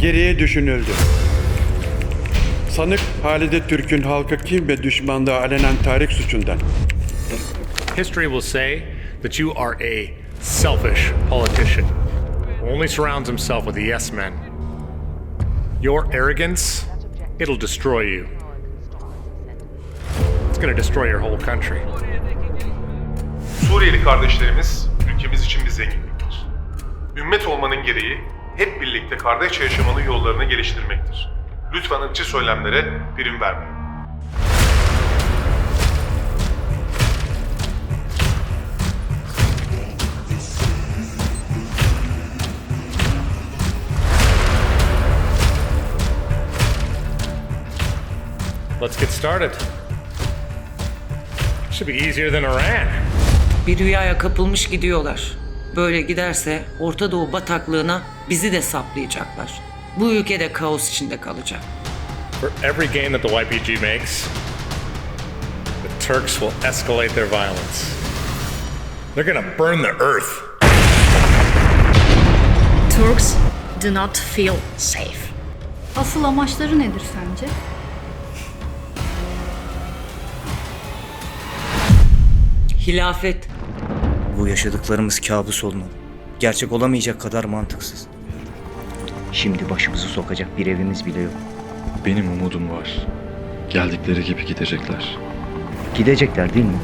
geriye düşünüldü. Sanık Halide Türk'ün halka kim ve düşmanlığı alenen tahrik suçundan History will say that you are a selfish politician who only surrounds himself with yes men. Your arrogance, it'll destroy you. It's going to destroy your whole country. Suriyeli kardeşlerimiz ülkemiz için bir zenginliktir. Ümmet olmanın gereği hep birlikte kardeşçe yaşamanın yollarını geliştirmektir. Lütfen ırkçı söylemlere prim vermeyin. Let's get started. Should be easier than Iran. Bir rüyaya kapılmış gidiyorlar. Böyle giderse Orta Doğu bataklığına bizi de saplayacaklar. Bu ülke de kaos içinde kalacak. For every gain that the YPG makes, the Turks will escalate their violence. They're gonna burn the earth. Turks do not feel safe. Asıl amaçları nedir sence? Hilafet. Bu yaşadıklarımız kabus olmalı. Gerçek olamayacak kadar mantıksız. Şimdi başımızı sokacak bir evimiz bile yok. Benim umudum var. Geldikleri gibi gidecekler. Gidecekler değil mi?